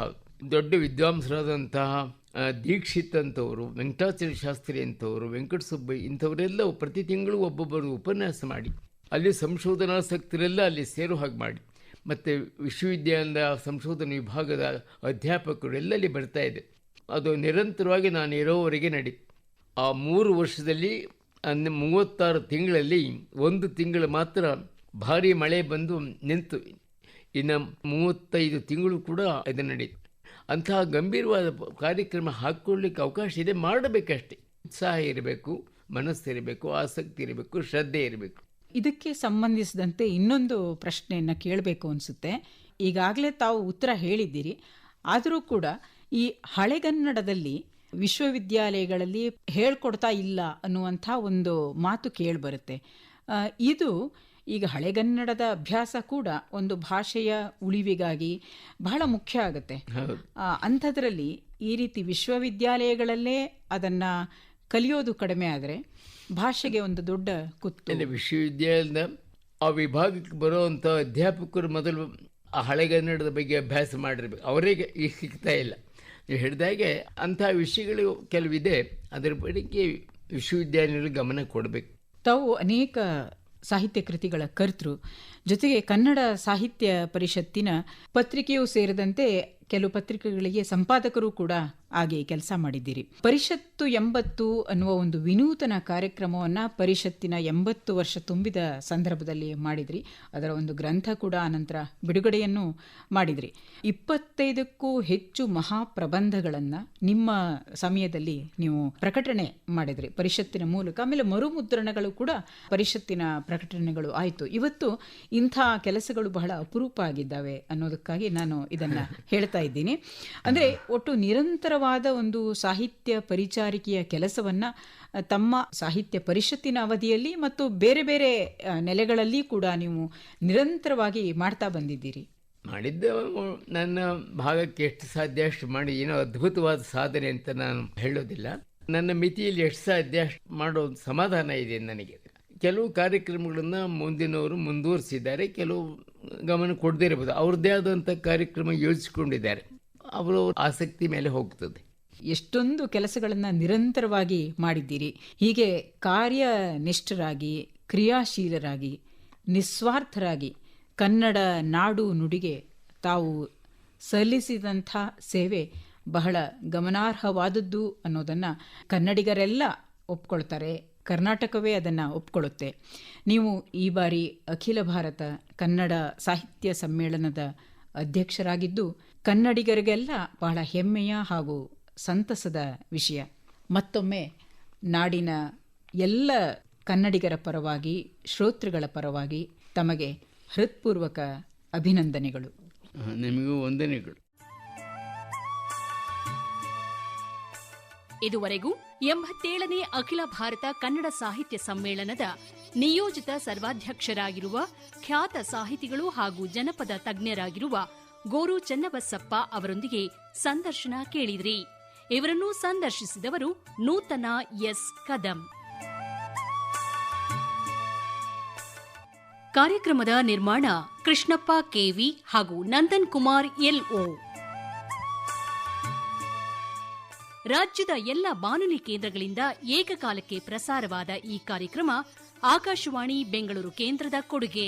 ದೊಡ್ಡ ವಿದ್ವಾಂಸರಾದಂತಹ ದೀಕ್ಷಿತ್ ಅಂತವರು ವೆಂಕಟಾಚಲ ಶಾಸ್ತ್ರಿ ಅಂಥವರು ವೆಂಕಟಸುಬ್ಬಯ್ಯ ಇಂಥವರೆಲ್ಲ ಪ್ರತಿ ತಿಂಗಳು ಒಬ್ಬೊಬ್ಬರು ಉಪನ್ಯಾಸ ಮಾಡಿ, ಅಲ್ಲಿ ಸಂಶೋಧನಾಸಕ್ತರೆಲ್ಲ ಅಲ್ಲಿ ಸೇರೋ ಹಾಗೆ ಮಾಡಿ. ಮತ್ತು ವಿಶ್ವವಿದ್ಯಾಲಯದ ಸಂಶೋಧನಾ ವಿಭಾಗದ ಅಧ್ಯಾಪಕರು ಬರ್ತಾ ಇದೆ, ಅದು ನಿರಂತರವಾಗಿ ನಾನು ಇರೋವರೆಗೆ ನಡಿ. ಆ ಮೂರು ವರ್ಷದಲ್ಲಿ ಅಂದ್ರೆ ಮೂವತ್ತಾರು ತಿಂಗಳಲ್ಲಿ ಒಂದು ತಿಂಗಳು ಮಾತ್ರ ಭಾರಿ ಮಳೆ ಬಂದು ನಿಂತು, ಇನ್ನು ಮೂವತ್ತೈದು ತಿಂಗಳು ಕೂಡ ಇದು ನಡೀತು. ಅಂತಹ ಗಂಭೀರವಾದ ಕಾರ್ಯಕ್ರಮ ಹಾಕ್ಕೊಳ್ಳಿಕ್ಕೆ ಅವಕಾಶ ಇದೆ. ಮಾಡಬೇಕಷ್ಟೇ. ಉತ್ಸಾಹ ಇರಬೇಕು, ಮನಸ್ಸಿರಬೇಕು, ಆಸಕ್ತಿ ಇರಬೇಕು, ಶ್ರದ್ಧೆ ಇರಬೇಕು. ಇದಕ್ಕೆ ಸಂಬಂಧಿಸಿದಂತೆ ಇನ್ನೊಂದು ಪ್ರಶ್ನೆಯನ್ನು ಕೇಳಬೇಕು ಅನಿಸುತ್ತೆ. ಈಗಾಗಲೇ ತಾವು ಉತ್ತರ ಹೇಳಿದ್ದೀರಿ. ಆದರೂ ಕೂಡ ಈ ಹಳೆಗನ್ನಡದಲ್ಲಿ ವಿಶ್ವವಿದ್ಯಾಲಯಗಳಲ್ಲಿ ಹೇಳ್ಕೊಡ್ತಾ ಇಲ್ಲ ಅನ್ನುವಂಥ ಒಂದು ಮಾತು ಕೇಳಿಬರುತ್ತೆ. ಇದು ಈಗ ಹಳೆಗನ್ನಡದ ಅಭ್ಯಾಸ ಕೂಡ ಒಂದು ಭಾಷೆಯ ಉಳಿವಿಗಾಗಿ ಬಹಳ ಮುಖ್ಯ ಆಗುತ್ತೆ. ಅಂಥದ್ರಲ್ಲಿ ಈ ರೀತಿ ವಿಶ್ವವಿದ್ಯಾಲಯಗಳಲ್ಲೇ ಅದನ್ನು ಕಲಿಯೋದು ಕಡಿಮೆ ಆದರೆ ಭಾಷೆಗೆ ಒಂದು ದೊಡ್ಡ ಕುತ್ತು. ವಿಶ್ವವಿದ್ಯಾಲಯದ ಆ ವಿಭಾಗಕ್ಕೆ ಬರುವಂಥ ಅಧ್ಯಾಪಕರು ಮೊದಲು ಆ ಹಳೆಗನ್ನಡದ ಬಗ್ಗೆ ಅಭ್ಯಾಸ ಮಾಡಿರ್ಬೇಕು. ಅವರಿಗೆ ಈಗ ಸಿಗ್ತಾ ಇಲ್ಲ. ನೀವು ಹೇಳಿದಾಗೆ ಅಂಥ ವಿಷಯಗಳು ಕೆಲವಿದೆ. ಅದರ ಬಗ್ಗೆ ವಿಶ್ವವಿದ್ಯಾಲಯಗಳು ಗಮನ ಕೊಡಬೇಕು. ತಾವು ಅನೇಕ ಸಾಹಿತ್ಯ ಕೃತಿಗಳ ಕರ್ತೃ. ಜೊತೆಗೆ ಕನ್ನಡ ಸಾಹಿತ್ಯ ಪರಿಷತ್ತಿನ ಪತ್ರಿಕೆಯೂ ಸೇರಿದಂತೆ ಕೆಲವು ಪತ್ರಿಕೆಗಳಿಗೆ ಸಂಪಾದಕರು ಕೂಡ ಹಾಗೆ ಕೆಲಸ ಮಾಡಿದ್ದೀರಿ. ಪರಿಷತ್ತು ಎಂಬತ್ತು ಅನ್ನುವ ಒಂದು ವಿನೂತನ ಕಾರ್ಯಕ್ರಮವನ್ನು ಪರಿಷತ್ತಿನ ಎಂಬತ್ತು ವರ್ಷ ತುಂಬಿದ ಸಂದರ್ಭದಲ್ಲಿ ಮಾಡಿದ್ರಿ. ಅದರ ಒಂದು ಗ್ರಂಥ ಕೂಡ ಅನಂತರ ಬಿಡುಗಡೆಯನ್ನು ಮಾಡಿದ್ರಿ. ಇಪ್ಪತ್ತೈದಕ್ಕೂ ಹೆಚ್ಚು ಮಹಾಪ್ರಬಂಧಗಳನ್ನು ನಿಮ್ಮ ಸಮಯದಲ್ಲಿ ನೀವು ಪ್ರಕಟಣೆ ಮಾಡಿದ್ರಿ ಪರಿಷತ್ತಿನ ಮೂಲಕ. ಆಮೇಲೆ ಮರುಮುದ್ರಣಗಳು ಕೂಡ ಪರಿಷತ್ತಿನ ಪ್ರಕಟಣೆಗಳು ಆಯಿತು. ಇವತ್ತು ಇಂಥ ಕೆಲಸಗಳು ಬಹಳ ಅಪರೂಪ ಆಗಿದ್ದಾವೆ ಅನ್ನೋದಕ್ಕಾಗಿ ನಾನು ಇದನ್ನು ಹೇಳ್ತಾ ಇದ್ದೀನಿ. ಅಂದರೆ ಒಟ್ಟು ನಿರಂತರವಾದ ಒಂದು ಸಾಹಿತ್ಯ ಪರಿಚಾರಿಕೆಯ ಕೆಲಸವನ್ನು ತಮ್ಮ ಸಾಹಿತ್ಯ ಪರಿಷತ್ತಿನ ಅವಧಿಯಲ್ಲಿ ಮತ್ತು ಬೇರೆ ಬೇರೆ ನೆಲೆಗಳಲ್ಲಿ ಕೂಡ ನೀವು ನಿರಂತರವಾಗಿ ಮಾಡ್ತಾ ಬಂದಿದ್ದೀರಿ. ಮಾಡಿದ್ದ ನನ್ನ ಭಾಗಕ್ಕೆ ಎಷ್ಟು ಸಾಧ್ಯ ಅಷ್ಟು ಮಾಡಿ. ಏನೋ ಅದ್ಭುತವಾದ ಸಾಧನೆ ಅಂತ ನಾನು ಹೇಳೋದಿಲ್ಲ. ನನ್ನ ಮಿತಿಯಲ್ಲಿ ಎಷ್ಟು ಸಾಧ್ಯ ಅಷ್ಟು ಮಾಡೋ ಒಂದು ಸಮಾಧಾನ ಇದೆ ನನಗೆ. ಕೆಲವು ಕಾರ್ಯಕ್ರಮಗಳನ್ನು ಮುಂದಿನವರು ಮುಂದುವರಿಸಿದ್ದಾರೆ ಕೆಲವು ಗಮನ ಕೊಡದೇ ಇರಬಹುದು. ಅವ್ರದ್ದೇ ಆದಂಥ ಕಾರ್ಯಕ್ರಮ ಯೋಜಿಸಿಕೊಂಡಿದ್ದಾರೆ. ಅವರು ಆಸಕ್ತಿ ಮೇಲೆ ಹೋಗ್ತದೆ. ಎಷ್ಟೊಂದು ಕೆಲಸಗಳನ್ನು ನಿರಂತರವಾಗಿ ಮಾಡಿದ್ದೀರಿ. ಹೀಗೆ ಕಾರ್ಯನಿಷ್ಠರಾಗಿ, ಕ್ರಿಯಾಶೀಲರಾಗಿ, ನಿಸ್ವಾರ್ಥರಾಗಿ ಕನ್ನಡ ನಾಡು ನುಡಿಗೆ ತಾವು ಸಲ್ಲಿಸಿದಂಥ ಸೇವೆ ಬಹಳ ಗಮನಾರ್ಹವಾದದ್ದು ಅನ್ನೋದನ್ನು ಕನ್ನಡಿಗರೆಲ್ಲ ಒಪ್ಕೊಳ್ತಾರೆ. ಕರ್ನಾಟಕವೇ ಅದನ್ನು ಒಪ್ಕೊಳ್ಳುತ್ತೆ. ನೀವು ಈ ಬಾರಿ ಅಖಿಲ ಭಾರತ ಕನ್ನಡ ಸಾಹಿತ್ಯ ಸಮ್ಮೇಳನದ ಅಧ್ಯಕ್ಷರಾಗಿದ್ದು, ಕನ್ನಡಿಗರಿಗೆಲ್ಲ ಬಹಳ ಹೆಮ್ಮೆಯ ಹಾಗೂ ಸಂತಸದ ವಿಷಯ. ಮತ್ತೊಮ್ಮೆ ನಾಡಿನ ಎಲ್ಲ ಕನ್ನಡಿಗರ ಪರವಾಗಿ, ಶ್ರೋತೃಗಳ ಪರವಾಗಿ ತಮಗೆ ಹೃತ್ಪೂರ್ವಕ ಅಭಿನಂದನೆಗಳು. ನಿಮಗೂ ವಂದನೆಗಳು. ಇದುವರೆಗೂ ಎಂಬತ್ತೇಳನೇ ಅಖಿಲ ಭಾರತ ಕನ್ನಡ ಸಾಹಿತ್ಯ ಸಮ್ಮೇಳನದ ನಿಯೋಜಿತ ಸರ್ವಾಧ್ಯಕ್ಷರಾಗಿರುವ ಖ್ಯಾತ ಸಾಹಿತಿಗಳು ಹಾಗೂ ಜನಪದ ತಜ್ಞರಾಗಿರುವ ಗೋರು ಚನ್ನಬಸಪ್ಪ ಅವರೊಂದಿಗೆ ಸಂದರ್ಶನ ಕೇಳಿದ್ರಿ. ಇವರನ್ನು ಸಂದರ್ಶಿಸಿದವರು ನೂತನ ಎಸ್. ಕದಂ. ಕಾರ್ಯಕ್ರಮದ ನಿರ್ಮಾಣ ಕೃಷ್ಣಪ್ಪ ಕೆವಿ ಹಾಗೂ ನಂದನ್ ಕುಮಾರ್ ಎಲ್ಒ ರಾಜ್ಯದ ಎಲ್ಲ ಬಾನುಲಿ ಕೇಂದ್ರಗಳಿಂದ ಏಕಕಾಲಕ್ಕೆ ಪ್ರಸಾರವಾದ ಈ ಕಾರ್ಯಕ್ರಮ ಆಕಾಶವಾಣಿ ಬೆಂಗಳೂರು ಕೇಂದ್ರದ ಕೊಡುಗೆ.